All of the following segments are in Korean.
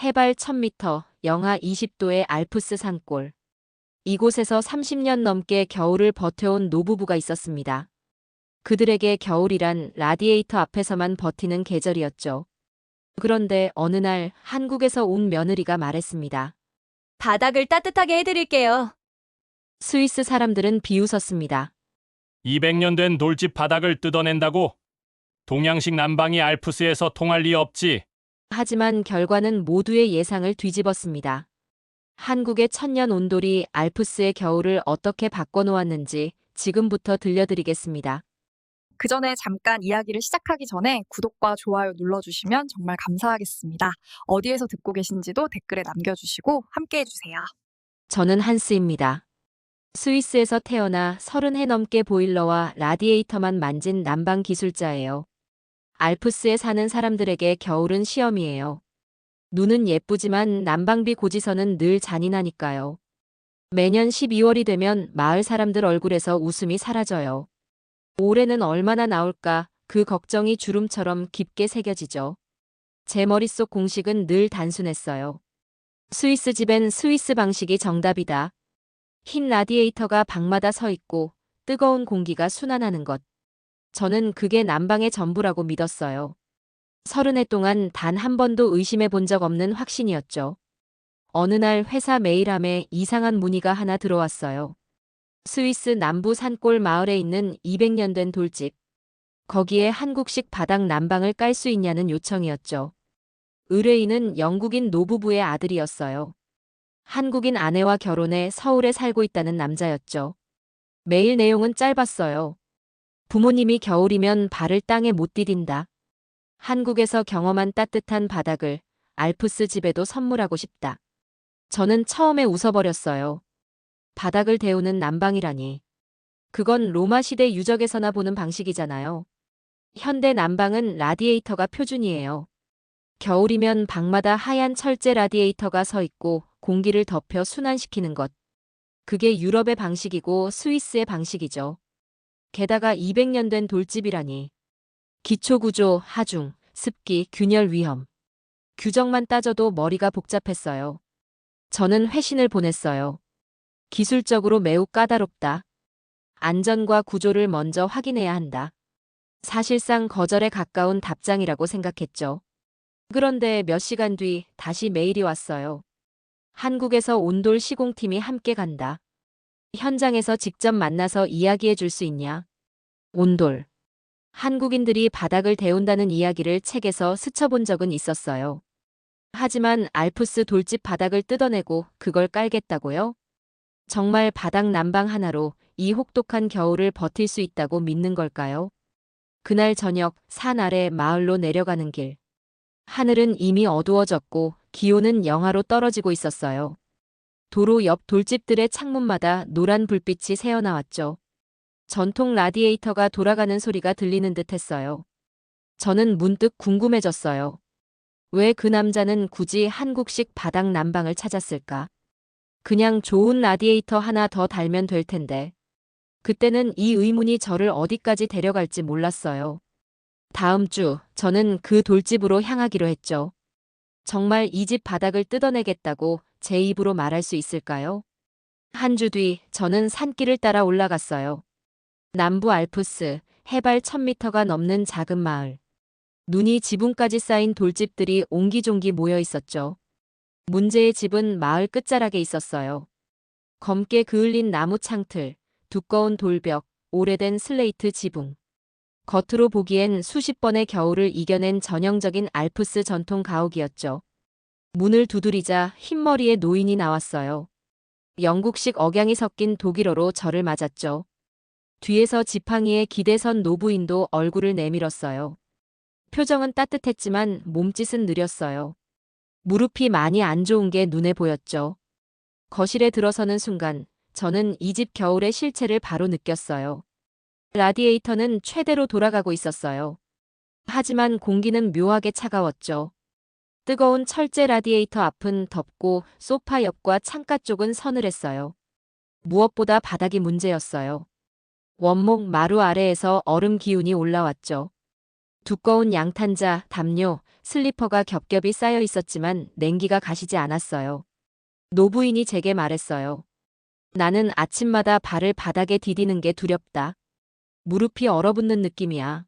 해발 1000m, 영하 20도의 알프스 산골. 이곳에서 30년 넘게 겨울을 버텨온 노부부가 있었습니다. 그들에게 겨울이란 라디에이터 앞에서만 버티는 계절이었죠. 그런데 어느 날 한국에서 온 며느리가 말했습니다. 바닥을 따뜻하게 해드릴게요. 스위스 사람들은 비웃었습니다. 200년 된 돌집 바닥을 뜯어낸다고? 동양식 난방이 알프스에서 통할 리 없지. 하지만 결과는 모두의 예상을 뒤집었습니다. 한국의 천년 온돌이 알프스의 겨울을 어떻게 바꿔놓았는지 지금부터 들려드리겠습니다. 그 전에 잠깐 이야기를 시작하기 전에 구독과 좋아요 눌러주시면 정말 감사하겠습니다. 어디에서 듣고 계신지도 댓글에 남겨주시고 함께 해주세요. 저는 한스입니다. 스위스에서 태어나 30해 넘게 보일러와 라디에이터만 만진 난방 기술자예요. 알프스에 사는 사람들에게 겨울은 시험이에요. 눈은 예쁘지만 난방비 고지서는 늘 잔인하니까요. 매년 12월이 되면 마을 사람들 얼굴에서 웃음이 사라져요. 올해는 얼마나 나올까 그 걱정이 주름처럼 깊게 새겨지죠. 제 머릿속 공식은 늘 단순했어요. 스위스 집엔 스위스 방식이 정답이다. 흰 라디에이터가 방마다 서 있고 뜨거운 공기가 순환하는 것. 저는 그게 난방의 전부라고 믿었어요. 서른 해 동안 단 한 번도 의심해 본 적 없는 확신이었죠. 어느 날 회사 메일함에 이상한 문의가 하나 들어왔어요. 스위스 남부 산골 마을에 있는 200년 된 돌집. 거기에 한국식 바닥 난방을 깔 수 있냐는 요청이었죠. 의뢰인은 영국인 노부부의 아들이었어요. 한국인 아내와 결혼해 서울에 살고 있다는 남자였죠. 메일 내용은 짧았어요. 부모님이 겨울이면 발을 땅에 못 디딘다. 한국에서 경험한 따뜻한 바닥을 알프스 집에도 선물하고 싶다. 저는 처음에 웃어버렸어요. 바닥을 데우는 난방이라니. 그건 로마 시대 유적에서나 보는 방식이잖아요. 현대 난방은 라디에이터가 표준이에요. 겨울이면 방마다 하얀 철제 라디에이터가 서 있고 공기를 덮여 순환시키는 것. 그게 유럽의 방식이고 스위스의 방식이죠. 게다가 200년 된 돌집이라니. 기초구조, 하중, 습기, 균열 위험. 규정만 따져도 머리가 복잡했어요. 저는 회신을 보냈어요. 기술적으로 매우 까다롭다. 안전과 구조를 먼저 확인해야 한다. 사실상 거절에 가까운 답장이라고 생각했죠. 그런데 몇 시간 뒤 다시 메일이 왔어요. 한국에서 온돌 시공팀이 함께 간다. 현장에서 직접 만나서 이야기해 줄 수 있냐? 온돌. 한국인들이 바닥을 데운다는 이야기를 책에서 스쳐본 적은 있었어요. 하지만 알프스 돌집 바닥을 뜯어내고 그걸 깔겠다고요? 정말 바닥 난방 하나로 이 혹독한 겨울을 버틸 수 있다고 믿는 걸까요? 그날 저녁 산 아래 마을로 내려가는 길. 하늘은 이미 어두워졌고 기온은 영하로 떨어지고 있었어요. 도로 옆 돌집들의 창문마다 노란 불빛이 새어나왔죠. 전통 라디에이터가 돌아가는 소리가 들리는 듯 했어요. 저는 문득 궁금해졌어요. 왜 그 남자는 굳이 한국식 바닥 난방을 찾았을까? 그냥 좋은 라디에이터 하나 더 달면 될 텐데. 그때는 이 의문이 저를 어디까지 데려갈지 몰랐어요. 다음 주 저는 그 돌집으로 향하기로 했죠. 정말 이 집 바닥을 뜯어내겠다고 제 입으로 말할 수 있을까요? 한 주 뒤 저는 산길을 따라 올라갔어요. 남부 알프스 해발 1000m가 넘는 작은 마을. 눈이 지붕까지 쌓인 돌집들이 옹기종기 모여 있었죠. 문제의 집은 마을 끝자락에 있었어요. 검게 그을린 나무 창틀, 두꺼운 돌벽, 오래된 슬레이트 지붕. 겉으로 보기엔 수십 번의 겨울을 이겨낸 전형적인 알프스 전통 가옥이었죠. 문을 두드리자 흰머리의 노인이 나왔어요. 영국식 억양이 섞인 독일어로 저를 맞았죠. 뒤에서 지팡이에 기대선 노부인도 얼굴을 내밀었어요. 표정은 따뜻했지만 몸짓은 느렸어요. 무릎이 많이 안 좋은 게 눈에 보였죠. 거실에 들어서는 순간 저는 이 집 겨울의 실체를 바로 느꼈어요. 라디에이터는 최대로 돌아가고 있었어요. 하지만 공기는 묘하게 차가웠죠. 뜨거운 철제 라디에이터 앞은 덥고 소파 옆과 창가 쪽은 서늘했어요. 무엇보다 바닥이 문제였어요. 원목 마루 아래에서 얼음 기운이 올라왔죠. 두꺼운 양탄자, 담요, 슬리퍼가 겹겹이 쌓여 있었지만 냉기가 가시지 않았어요. 노부인이 제게 말했어요. 나는 아침마다 발을 바닥에 디디는 게 두렵다. 무릎이 얼어붙는 느낌이야.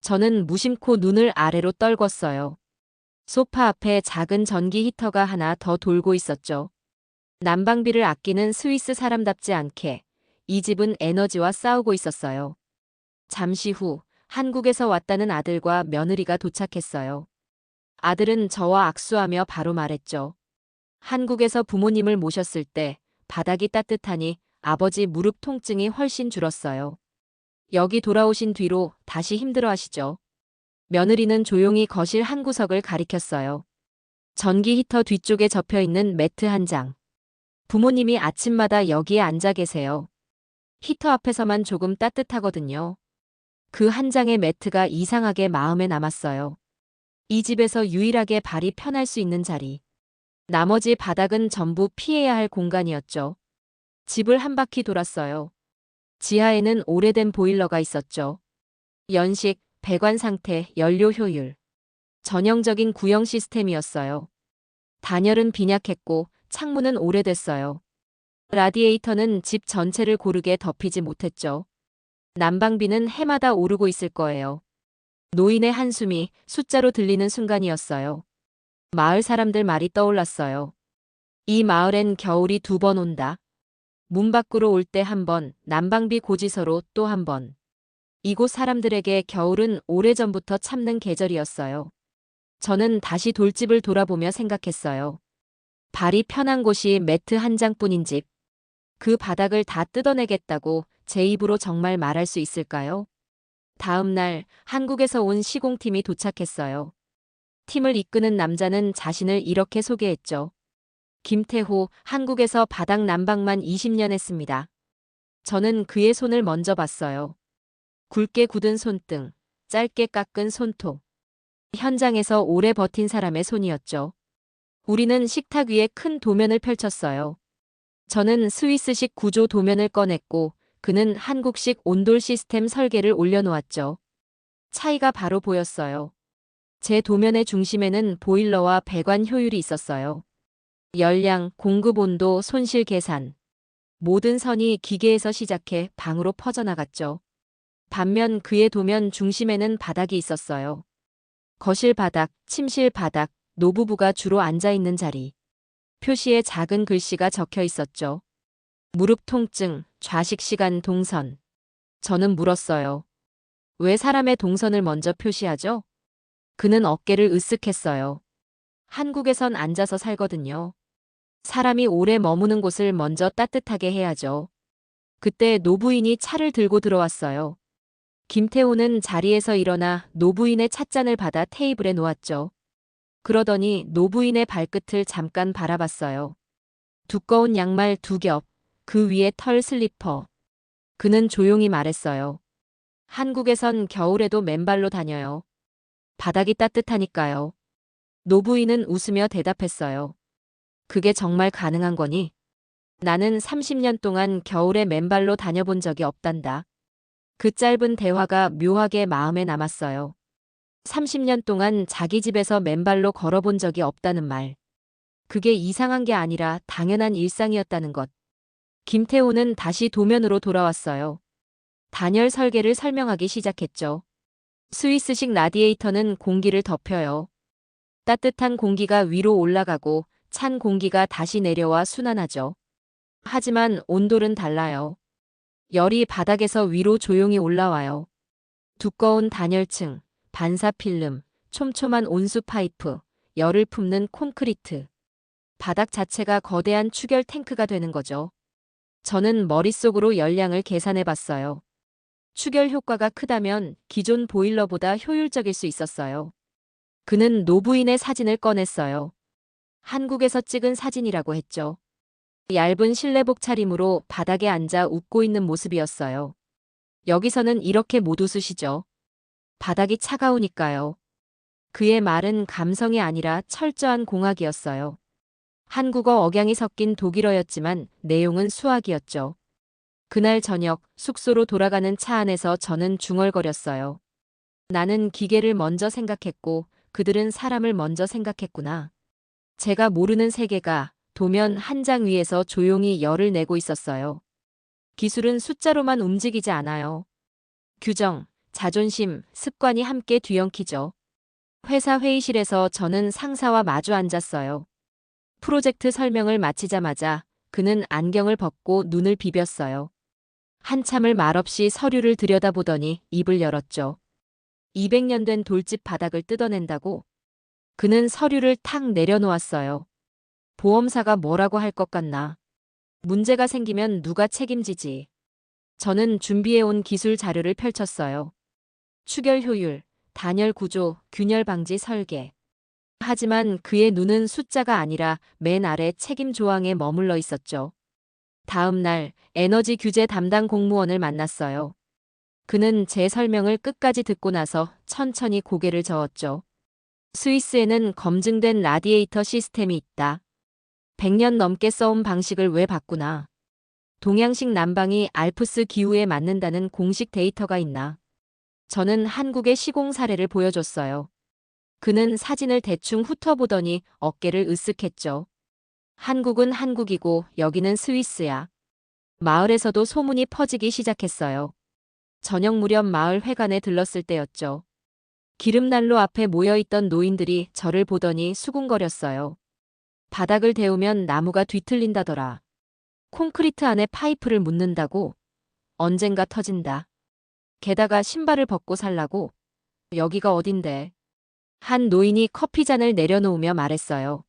저는 무심코 눈을 아래로 떨궜어요. 소파 앞에 작은 전기 히터가 하나 더 돌고 있었죠. 난방비를 아끼는 스위스 사람답지 않게 이 집은 에너지와 싸우고 있었어요. 잠시 후 한국에서 왔다는 아들과 며느리가 도착했어요. 아들은 저와 악수하며 바로 말했죠. 한국에서 부모님을 모셨을 때 바닥이 따뜻하니 아버지 무릎 통증이 훨씬 줄었어요. 여기 돌아오신 뒤로 다시 힘들어 하시죠. 며느리는 조용히 거실 한 구석을 가리켰어요. 전기 히터 뒤쪽에 접혀 있는 매트 한 장. 부모님이 아침마다 여기에 앉아 계세요. 히터 앞에서만 조금 따뜻하거든요. 그 한 장의 매트가 이상하게 마음에 남았어요. 이 집에서 유일하게 발이 편할 수 있는 자리. 나머지 바닥은 전부 피해야 할 공간이었죠. 집을 한 바퀴 돌았어요. 지하에는 오래된 보일러가 있었죠. 연식, 배관 상태, 연료 효율. 전형적인 구형 시스템이었어요. 단열은 빈약했고 창문은 오래됐어요. 라디에이터는 집 전체를 고르게 덮이지 못했죠. 난방비는 해마다 오르고 있을 거예요. 노인의 한숨이 숫자로 들리는 순간이었어요. 마을 사람들 말이 떠올랐어요. 이 마을엔 겨울이 두 번 온다. 문 밖으로 올 때 한 번, 난방비 고지서로 또 한 번. 이곳 사람들에게 겨울은 오래전부터 참는 계절이었어요. 저는 다시 돌집을 돌아보며 생각했어요. 발이 편한 곳이 매트 한 장뿐인 집. 그 바닥을 다 뜯어내겠다고 제 입으로 정말 말할 수 있을까요? 다음 날 한국에서 온 시공팀이 도착했어요. 팀을 이끄는 남자는 자신을 이렇게 소개했죠. 김태호, 한국에서 바닥 난방만 20년 했습니다. 저는 그의 손을 먼저 봤어요. 굵게 굳은 손등, 짧게 깎은 손톱. 현장에서 오래 버틴 사람의 손이었죠. 우리는 식탁 위에 큰 도면을 펼쳤어요. 저는 스위스식 구조 도면을 꺼냈고 그는 한국식 온돌 시스템 설계를 올려놓았죠. 차이가 바로 보였어요. 제 도면의 중심에는 보일러와 배관 효율이 있었어요. 열량, 공급 온도, 손실 계산. 모든 선이 기계에서 시작해 방으로 퍼져나갔죠. 반면 그의 도면 중심에는 바닥이 있었어요. 거실 바닥, 침실 바닥, 노부부가 주로 앉아 있는 자리. 표시에 작은 글씨가 적혀 있었죠. 무릎 통증, 좌식 시간 동선. 저는 물었어요. 왜 사람의 동선을 먼저 표시하죠? 그는 어깨를 으쓱했어요. 한국에선 앉아서 살거든요. 사람이 오래 머무는 곳을 먼저 따뜻하게 해야죠. 그때 노부인이 차를 들고 들어왔어요. 김태호는 자리에서 일어나 노부인의 찻잔을 받아 테이블에 놓았죠. 그러더니 노부인의 발끝을 잠깐 바라봤어요. 두꺼운 양말 두 겹, 그 위에 털 슬리퍼. 그는 조용히 말했어요. 한국에선 겨울에도 맨발로 다녀요. 바닥이 따뜻하니까요. 노부인은 웃으며 대답했어요. 그게 정말 가능한 거니? 나는 30년 동안 겨울에 맨발로 다녀본 적이 없단다. 그 짧은 대화가 묘하게 마음에 남았어요. 30년 동안 자기 집에서 맨발로 걸어본 적이 없다는 말. 그게 이상한 게 아니라 당연한 일상이었다는 것. 김태호는 다시 도면으로 돌아왔어요. 단열 설계를 설명하기 시작했죠. 스위스식 라디에이터는 공기를 덮여요. 따뜻한 공기가 위로 올라가고 찬 공기가 다시 내려와 순환하죠. 하지만 온돌은 달라요. 열이 바닥에서 위로 조용히 올라와요. 두꺼운 단열층, 반사 필름, 촘촘한 온수 파이프, 열을 품는 콘크리트. 바닥 자체가 거대한 추결 탱크가 되는 거죠. 저는 머릿속으로 열량을 계산해 봤어요. 추결 효과가 크다면 기존 보일러보다 효율적일 수 있었어요. 그는 노부인의 사진을 꺼냈어요. 한국에서 찍은 사진이라고 했죠. 얇은 실내복 차림으로 바닥에 앉아 웃고 있는 모습이었어요. 여기서는 이렇게 못 웃으시죠. 바닥이 차가우니까요. 그의 말은 감성이 아니라 철저한 공학이었어요. 한국어 억양이 섞인 독일어였지만 내용은 수학이었죠. 그날 저녁 숙소로 돌아가는 차 안에서 저는 중얼거렸어요. 나는 기계를 먼저 생각했고 그들은 사람을 먼저 생각했구나. 제가 모르는 세계가 도면 한 장 위에서 조용히 열을 내고 있었어요. 기술은 숫자로만 움직이지 않아요. 규정, 자존심, 습관이 함께 뒤엉키죠. 회사 회의실에서 저는 상사와 마주 앉았어요. 프로젝트 설명을 마치자마자 그는 안경을 벗고 눈을 비볐어요. 한참을 말없이 서류를 들여다보더니 입을 열었죠. 200년 된 돌집 바닥을 뜯어낸다고? 그는 서류를 탁 내려놓았어요. 보험사가 뭐라고 할 것 같나? 문제가 생기면 누가 책임지지? 저는 준비해온 기술 자료를 펼쳤어요. 추결 효율, 단열 구조, 균열 방지 설계. 하지만 그의 눈은 숫자가 아니라 맨 아래 책임 조항에 머물러 있었죠. 다음 날 에너지 규제 담당 공무원을 만났어요. 그는 제 설명을 끝까지 듣고 나서 천천히 고개를 저었죠. 스위스에는 검증된 라디에이터 시스템이 있다. 100년 넘게 써온 방식을 왜 바꾸나? 동양식 난방이 알프스 기후에 맞는다는 공식 데이터가 있나? 저는 한국의 시공 사례를 보여줬어요. 그는 사진을 대충 훑어보더니 어깨를 으쓱했죠. 한국은 한국이고 여기는 스위스야. 마을에서도 소문이 퍼지기 시작했어요. 저녁 무렵 마을 회관에 들렀을 때였죠. 기름난로 앞에 모여있던 노인들이 저를 보더니 수군거렸어요. 바닥을 데우면 나무가 뒤틀린다더라. 콘크리트 안에 파이프를 묻는다고? 언젠가 터진다. 게다가 신발을 벗고 살라고? 여기가 어딘데? 한 노인이 커피잔을 내려놓으며 말했어요.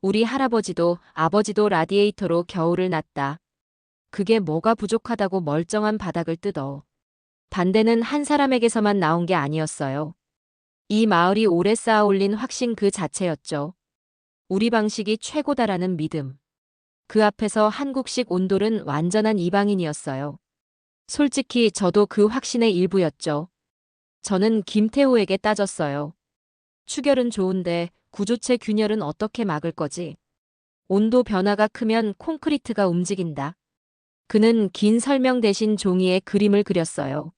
우리 할아버지도 아버지도 라디에이터로 겨울을 났다. 그게 뭐가 부족하다고 멀쩡한 바닥을 뜯어. 반대는 한 사람에게서만 나온 게 아니었어요. 이 마을이 오래 쌓아 올린 확신 그 자체였죠. 우리 방식이 최고다라는 믿음. 그 앞에서 한국식 온돌은 완전한 이방인이었어요. 솔직히 저도 그 확신의 일부였죠. 저는 김태호에게 따졌어요. 추결은 좋은데 구조체 균열은 어떻게 막을 거지? 온도 변화가 크면 콘크리트가 움직인다. 그는 긴 설명 대신 종이에 그림을 그렸어요.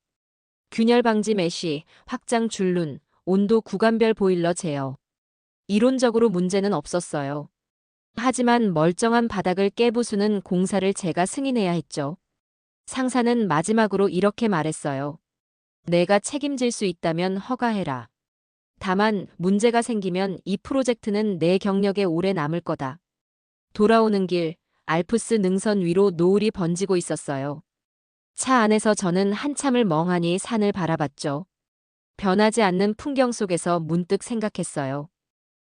균열 방지 메쉬, 확장 줄눈, 온도 구간별 보일러 제어. 이론적으로 문제는 없었어요. 하지만 멀쩡한 바닥을 깨부수는 공사를 제가 승인해야 했죠. 상사는 마지막으로 이렇게 말했어요. 내가 책임질 수 있다면 허가해라. 다만 문제가 생기면 이 프로젝트는 내 경력에 오래 남을 거다. 돌아오는 길 알프스 능선 위로 노을이 번지고 있었어요. 차 안에서 저는 한참을 멍하니 산을 바라봤죠. 변하지 않는 풍경 속에서 문득 생각했어요.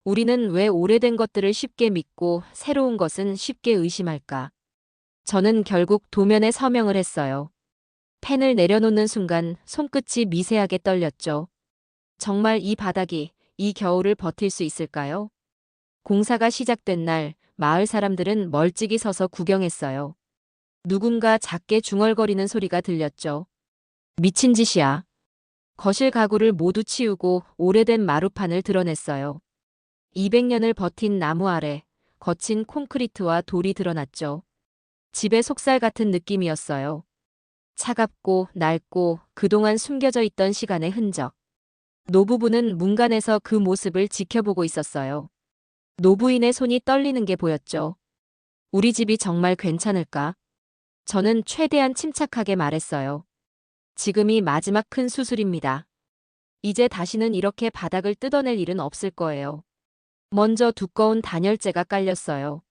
우리는 왜 오래된 것들을 쉽게 믿고 새로운 것은 쉽게 의심할까? 저는 결국 도면에 서명을 했어요. 펜을 내려놓는 순간 손끝이 미세하게 떨렸죠. 정말 이 바닥이 이 겨울을 버틸 수 있을까요? 공사가 시작된 날 마을 사람들은 멀찍이 서서 구경했어요. 누군가 작게 중얼거리는 소리가 들렸죠. 미친 짓이야. 거실 가구를 모두 치우고 오래된 마루판을 드러냈어요. 200년을 버틴 나무 아래 거친 콘크리트와 돌이 드러났죠. 집의 속살 같은 느낌이었어요. 차갑고 낡고 그동안 숨겨져 있던 시간의 흔적. 노부부는 문간에서 그 모습을 지켜보고 있었어요. 노부인의 손이 떨리는 게 보였죠. 우리 집이 정말 괜찮을까? 저는 최대한 침착하게 말했어요. 지금이 마지막 큰 수술입니다. 이제 다시는 이렇게 바닥을 뜯어낼 일은 없을 거예요. 먼저 두꺼운 단열재가 깔렸어요.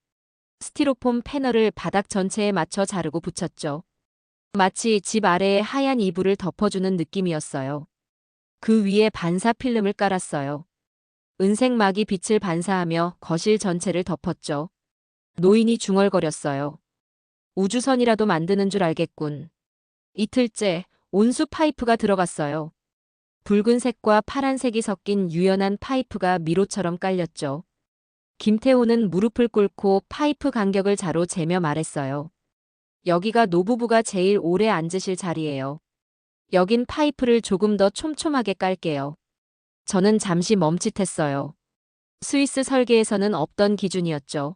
스티로폼 패널을 바닥 전체에 맞춰 자르고 붙였죠. 마치 집 아래에 하얀 이불을 덮어주는 느낌이었어요. 그 위에 반사 필름을 깔았어요. 은색막이 빛을 반사하며 거실 전체를 덮었죠. 노인이 중얼거렸어요. 우주선이라도 만드는 줄 알겠군. 이틀째 온수 파이프가 들어갔어요. 붉은색과 파란색이 섞인 유연한 파이프가 미로처럼 깔렸죠. 김태호는 무릎을 꿇고 파이프 간격을 자로 재며 말했어요. 여기가 노부부가 제일 오래 앉으실 자리예요. 여긴 파이프를 조금 더 촘촘하게 깔게요. 저는 잠시 멈칫했어요. 스위스 설계에서는 없던 기준이었죠.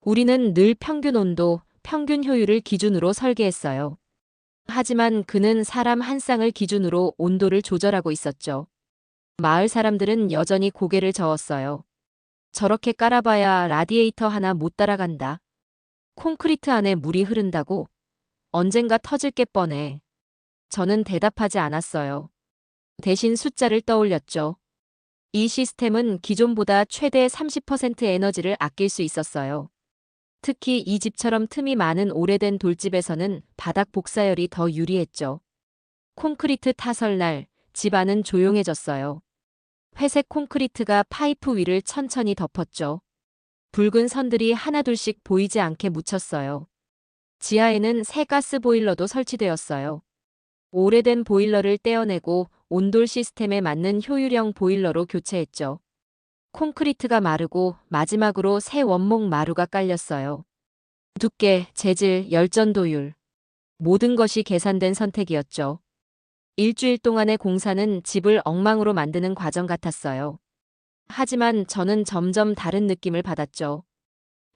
우리는 늘 평균 온도, 평균 효율을 기준으로 설계했어요. 하지만 그는 사람 한 쌍을 기준으로 온도를 조절하고 있었죠. 마을 사람들은 여전히 고개를 저었어요. 저렇게 깔아봐야 라디에이터 하나 못 따라간다. 콘크리트 안에 물이 흐른다고? 언젠가 터질 게 뻔해. 저는 대답하지 않았어요. 대신 숫자를 떠올렸죠. 이 시스템은 기존보다 최대 30% 에너지를 아낄 수 있었어요. 특히 이 집처럼 틈이 많은 오래된 돌집에서는 바닥 복사열이 더 유리했죠. 콘크리트 타설날 집 안은 조용해졌어요. 회색 콘크리트가 파이프 위를 천천히 덮었죠. 붉은 선들이 하나둘씩 보이지 않게 묻혔어요. 지하에는 새 가스 보일러도 설치되었어요. 오래된 보일러를 떼어내고 온돌 시스템에 맞는 효율형 보일러로 교체했죠. 콘크리트가 마르고 마지막으로 새 원목 마루가 깔렸어요. 두께, 재질, 열전도율. 모든 것이 계산된 선택이었죠. 일주일 동안의 공사는 집을 엉망으로 만드는 과정 같았어요. 하지만 저는 점점 다른 느낌을 받았죠.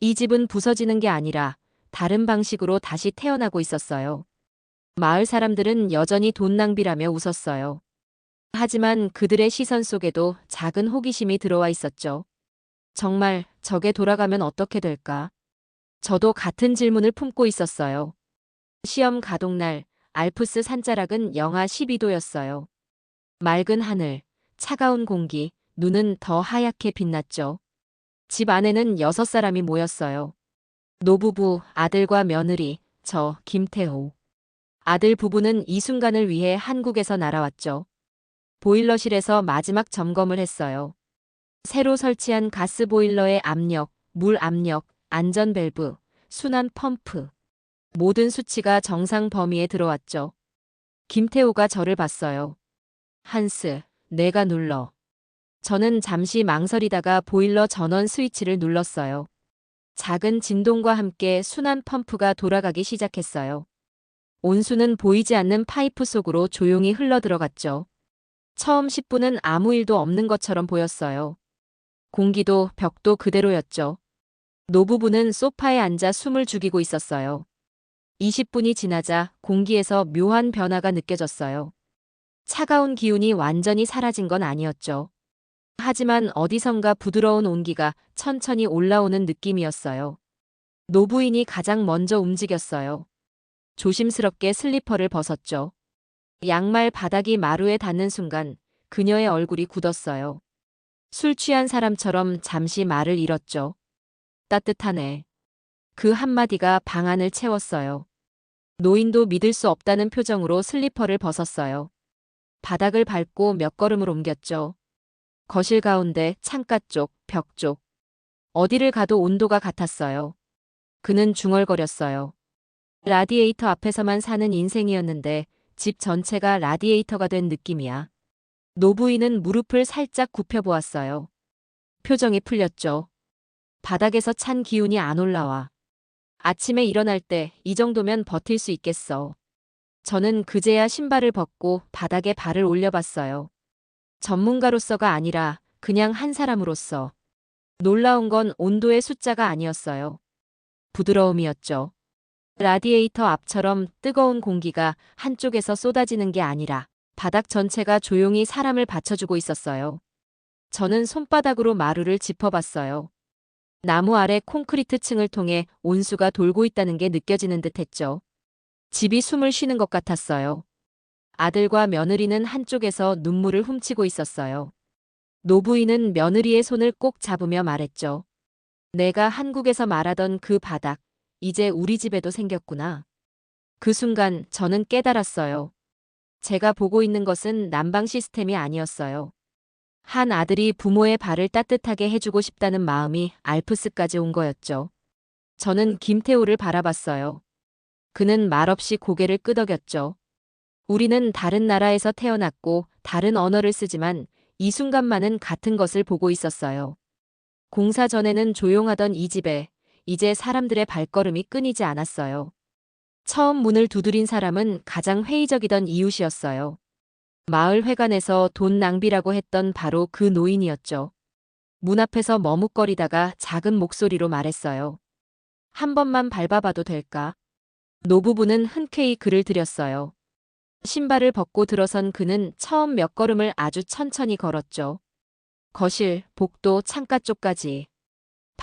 이 집은 부서지는 게 아니라 다른 방식으로 다시 태어나고 있었어요. 마을 사람들은 여전히 돈 낭비라며 웃었어요. 하지만 그들의 시선 속에도 작은 호기심이 들어와 있었죠. 정말 저게 돌아가면 어떻게 될까? 저도 같은 질문을 품고 있었어요. 시험 가동날 알프스 산자락은 영하 12도였어요. 맑은 하늘, 차가운 공기, 눈은 더 하얗게 빛났죠. 집 안에는 여섯 사람이 모였어요. 노부부, 아들과 며느리, 저, 김태호. 아들 부부는 이 순간을 위해 한국에서 날아왔죠. 보일러실에서 마지막 점검을 했어요. 새로 설치한 가스 보일러의 압력, 물 압력, 안전 밸브, 순환 펌프. 모든 수치가 정상 범위에 들어왔죠. 김태호가 저를 봤어요. 한스, 내가 눌러. 저는 잠시 망설이다가 보일러 전원 스위치를 눌렀어요. 작은 진동과 함께 순환 펌프가 돌아가기 시작했어요. 온수는 보이지 않는 파이프 속으로 조용히 흘러 들어갔죠. 처음 10분은 아무 일도 없는 것처럼 보였어요. 공기도 벽도 그대로였죠. 노부부는 소파에 앉아 숨을 죽이고 있었어요. 20분이 지나자 공기에서 묘한 변화가 느껴졌어요. 차가운 기운이 완전히 사라진 건 아니었죠. 하지만 어디선가 부드러운 온기가 천천히 올라오는 느낌이었어요. 노부인이 가장 먼저 움직였어요. 조심스럽게 슬리퍼를 벗었죠. 양말 바닥이 마루에 닿는 순간 그녀의 얼굴이 굳었어요. 술 취한 사람처럼 잠시 말을 잃었죠. 따뜻하네. 그 한마디가 방 안을 채웠어요. 노인도 믿을 수 없다는 표정으로 슬리퍼를 벗었어요. 바닥을 밟고 몇 걸음을 옮겼죠. 거실 가운데 창가 쪽, 벽 쪽. 어디를 가도 온도가 같았어요. 그는 중얼거렸어요. 라디에이터 앞에서만 사는 인생이었는데 집 전체가 라디에이터가 된 느낌이야. 노부인은 무릎을 살짝 굽혀보았어요. 표정이 풀렸죠. 바닥에서 찬 기운이 안 올라와. 아침에 일어날 때 이 정도면 버틸 수 있겠어. 저는 그제야 신발을 벗고 바닥에 발을 올려봤어요. 전문가로서가 아니라 그냥 한 사람으로서. 놀라운 건 온도의 숫자가 아니었어요. 부드러움이었죠. 라디에이터 앞처럼 뜨거운 공기가 한쪽에서 쏟아지는 게 아니라 바닥 전체가 조용히 사람을 받쳐주고 있었어요. 저는 손바닥으로 마루를 짚어봤어요. 나무 아래 콘크리트 층을 통해 온수가 돌고 있다는 게 느껴지는 듯 했죠. 집이 숨을 쉬는 것 같았어요. 아들과 며느리는 한쪽에서 눈물을 훔치고 있었어요. 노부인은 며느리의 손을 꼭 잡으며 말했죠. 내가 한국에서 말하던 그 바닥, 이제 우리 집에도 생겼구나. 그 순간 저는 깨달았어요. 제가 보고 있는 것은 난방 시스템이 아니었어요. 한 아들이 부모의 발을 따뜻하게 해주고 싶다는 마음이 알프스까지 온 거였죠. 저는 김태우를 바라봤어요. 그는 말없이 고개를 끄덕였죠. 우리는 다른 나라에서 태어났고 다른 언어를 쓰지만 이 순간만은 같은 것을 보고 있었어요. 공사 전에는 조용하던 이 집에 이제 사람들의 발걸음이 끊이지 않았어요. 처음 문을 두드린 사람은 가장 회의적이던 이웃이었어요. 마을 회관에서 돈 낭비라고 했던 바로 그 노인이었죠. 문 앞에서 머뭇거리다가 작은 목소리로 말했어요. 한 번만 밟아봐도 될까? 노부부는 흔쾌히 글을 들였어요. 신발을 벗고 들어선 그는 처음 몇 걸음을 아주 천천히 걸었죠. 거실, 복도, 창가 쪽까지.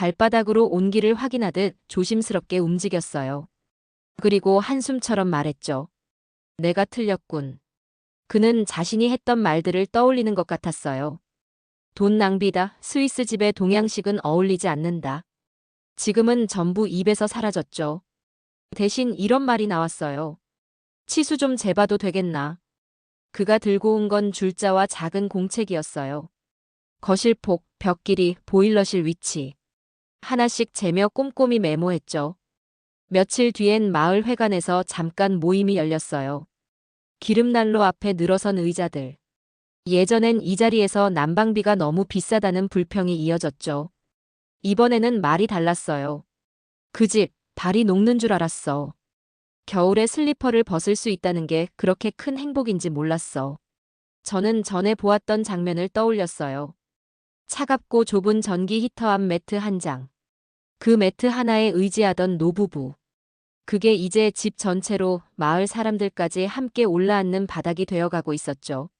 발바닥으로 온기를 확인하듯 조심스럽게 움직였어요. 그리고 한숨처럼 말했죠. 내가 틀렸군. 그는 자신이 했던 말들을 떠올리는 것 같았어요. 돈 낭비다. 스위스 집에 동양식은 어울리지 않는다. 지금은 전부 입에서 사라졌죠. 대신 이런 말이 나왔어요. 치수 좀 재봐도 되겠나. 그가 들고 온 건 줄자와 작은 공책이었어요. 거실폭, 벽 길이, 보일러실 위치. 하나씩 재며 꼼꼼히 메모했죠. 며칠 뒤엔 마을 회관에서 잠깐 모임이 열렸어요. 기름난로 앞에 늘어선 의자들. 예전엔 이 자리에서 난방비가 너무 비싸다는 불평이 이어졌죠. 이번에는 말이 달랐어요. 그 집, 발이 녹는 줄 알았어. 겨울에 슬리퍼를 벗을 수 있다는 게 그렇게 큰 행복인지 몰랐어. 저는 전에 보았던 장면을 떠올렸어요. 차갑고 좁은 전기 히터 앞 매트 한 장. 그 매트 하나에 의지하던 노부부. 그게 이제 집 전체로 마을 사람들까지 함께 올라앉는 바닥이 되어가고 있었죠.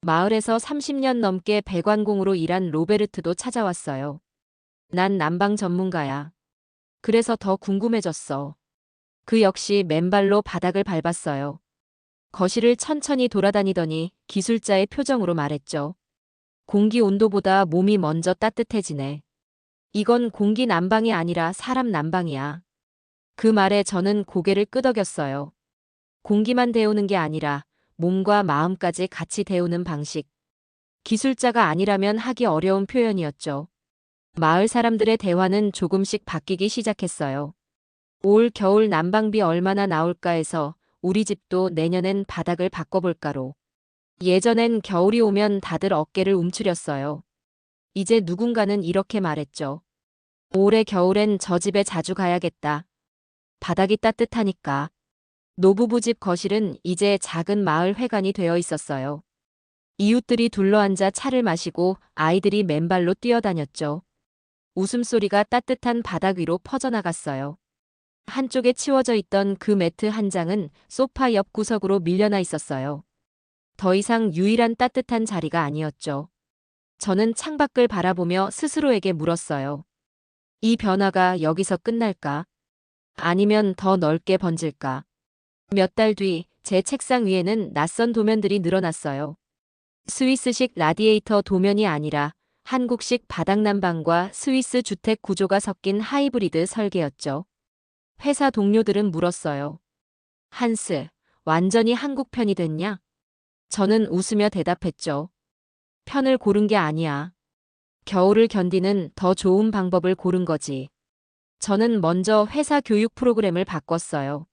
마을에서 30년 넘게 배관공으로 일한 로베르트도 찾아왔어요. 난 난방 전문가야. 그래서 더 궁금해졌어. 그 역시 맨발로 바닥을 밟았어요. 거실을 천천히 돌아다니더니 기술자의 표정으로 말했죠. 공기 온도보다 몸이 먼저 따뜻해지네. 이건 공기 난방이 아니라 사람 난방이야. 그 말에 저는 고개를 끄덕였어요. 공기만 데우는 게 아니라 몸과 마음까지 같이 데우는 방식. 기술자가 아니라면 하기 어려운 표현이었죠. 마을 사람들의 대화는 조금씩 바뀌기 시작했어요. 올 겨울 난방비 얼마나 나올까 해서 우리 집도 내년엔 바닥을 바꿔볼까로. 예전엔 겨울이 오면 다들 어깨를 움츠렸어요. 이제 누군가는 이렇게 말했죠. 올해 겨울엔 저 집에 자주 가야겠다. 바닥이 따뜻하니까. 노부부 집 거실은 이제 작은 마을 회관이 되어 있었어요. 이웃들이 둘러앉아 차를 마시고 아이들이 맨발로 뛰어다녔죠. 웃음소리가 따뜻한 바닥 위로 퍼져나갔어요. 한쪽에 치워져 있던 그 매트 한 장은 소파 옆 구석으로 밀려나 있었어요. 더 이상 유일한 따뜻한 자리가 아니었죠. 저는 창밖을 바라보며 스스로에게 물었어요. 이 변화가 여기서 끝날까? 아니면 더 넓게 번질까? 몇 달 뒤 제 책상 위에는 낯선 도면들이 늘어났어요. 스위스식 라디에이터 도면이 아니라 한국식 바닥난방과 스위스 주택 구조가 섞인 하이브리드 설계였죠. 회사 동료들은 물었어요. 한스, 완전히 한국 편이 됐냐? 저는 웃으며 대답했죠. 편을 고른 게 아니야. 겨울을 견디는 더 좋은 방법을 고른 거지. 저는 먼저 회사 교육 프로그램을 바꿨어요.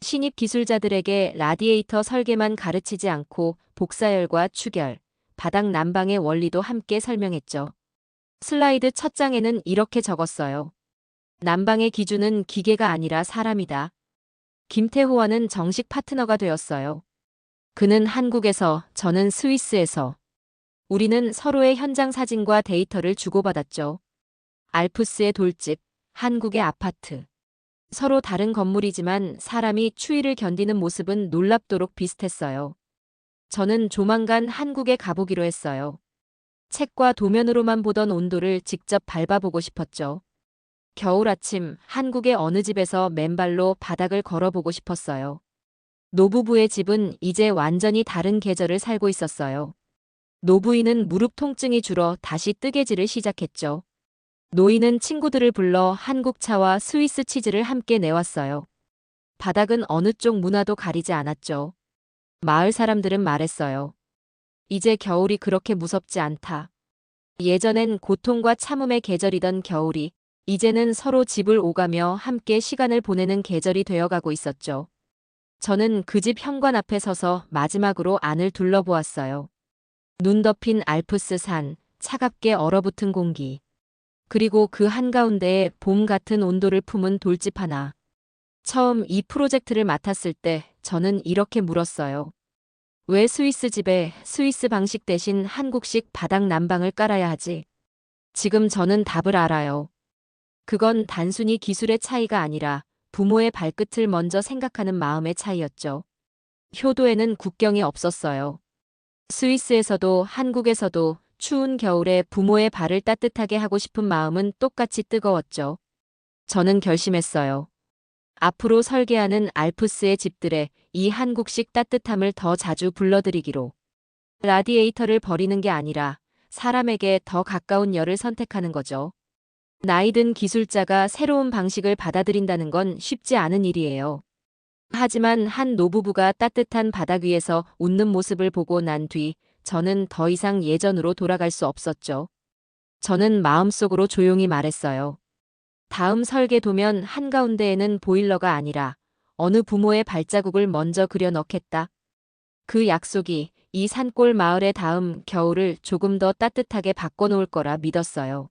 신입 기술자들에게 라디에이터 설계만 가르치지 않고 복사열과 추결, 바닥 난방의 원리도 함께 설명했죠. 슬라이드 첫 장에는 이렇게 적었어요. 난방의 기준은 기계가 아니라 사람이다. 김태호와는 정식 파트너가 되었어요. 그는 한국에서, 저는 스위스에서. 우리는 서로의 현장 사진과 데이터를 주고받았죠. 알프스의 돌집, 한국의 아파트. 서로 다른 건물이지만 사람이 추위를 견디는 모습은 놀랍도록 비슷했어요. 저는 조만간 한국에 가보기로 했어요. 책과 도면으로만 보던 온도를 직접 밟아보고 싶었죠. 겨울 아침 한국의 어느 집에서 맨발로 바닥을 걸어보고 싶었어요. 노부부의 집은 이제 완전히 다른 계절을 살고 있었어요. 노부인은 무릎 통증이 줄어 다시 뜨개질을 시작했죠. 노인은 친구들을 불러 한국 차와 스위스 치즈를 함께 내왔어요. 바닥은 어느 쪽 문화도 가리지 않았죠. 마을 사람들은 말했어요. 이제 겨울이 그렇게 무섭지 않다. 예전엔 고통과 참음의 계절이던 겨울이 이제는 서로 집을 오가며 함께 시간을 보내는 계절이 되어가고 있었죠. 저는 그 집 현관 앞에 서서 마지막으로 안을 둘러보았어요. 눈 덮인 알프스 산, 차갑게 얼어붙은 공기. 그리고 그 한가운데에 봄 같은 온도를 품은 돌집 하나. 처음 이 프로젝트를 맡았을 때 저는 이렇게 물었어요. 왜 스위스 집에 스위스 방식 대신 한국식 바닥 난방을 깔아야 하지? 지금 저는 답을 알아요. 그건 단순히 기술의 차이가 아니라 부모의 발끝을 먼저 생각하는 마음의 차이였죠. 효도에는 국경이 없었어요. 스위스에서도 한국에서도 추운 겨울에 부모의 발을 따뜻하게 하고 싶은 마음은 똑같이 뜨거웠죠. 저는 결심했어요. 앞으로 설계하는 알프스의 집들에 이 한국식 따뜻함을 더 자주 불러들이기로. 라디에이터를 버리는 게 아니라 사람에게 더 가까운 열을 선택하는 거죠. 나이든 기술자가 새로운 방식을 받아들인다는 건 쉽지 않은 일이에요. 하지만 한 노부부가 따뜻한 바닥 위에서 웃는 모습을 보고 난 뒤 저는 더 이상 예전으로 돌아갈 수 없었죠. 저는 마음속으로 조용히 말했어요. 다음 설계도면 한가운데에는 보일러가 아니라 어느 부모의 발자국을 먼저 그려 넣겠다. 그 약속이 이 산골 마을의 다음 겨울을 조금 더 따뜻하게 바꿔놓을 거라 믿었어요.